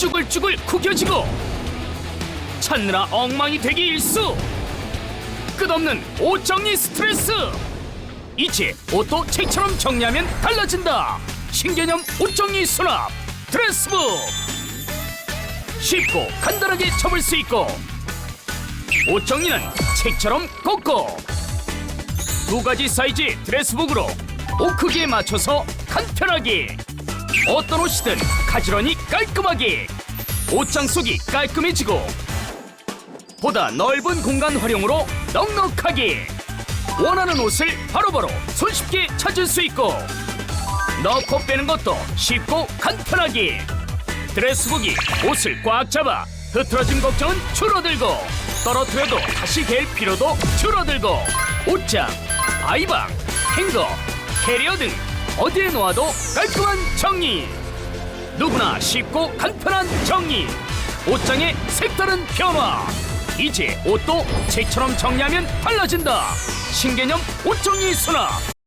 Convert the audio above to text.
쭈글쭈글 구겨지고 찾느라 엉망이 되기 일수 끝없는 옷 정리 스트레스. 이제 옷도 책처럼 정리하면 달라진다. 신개념 옷 정리 수납. 드레스북. 쉽고 간단하게 접을 수 있고 옷 정리는 책처럼 꼭꼭 두 가지 사이즈의 드레스북으로 옷 크기에 맞춰서 간편하게 어떤 옷이든 가지런히 깔끔하게. 옷장 속이 깔끔해지고 보다 넓은 공간 활용으로 넉넉하게. 원하는 옷을 바로바로 손쉽게 찾을 수 있고 넣고 빼는 것도 쉽고 간편하게. 드레스북이 옷을 꽉 잡아 흐트러짐 걱정은 줄어들고 떨어뜨려도 다시 갤 필요도 줄어들고 옷장, 아이방, 행거, 캐리어 등 어디에 놓아도 깔끔한 정리 누구나 쉽고 간편한 정리 옷장의 색다른 변화. 이제 옷도 책처럼 정리하면 달라진다. 신개념 옷정리 수납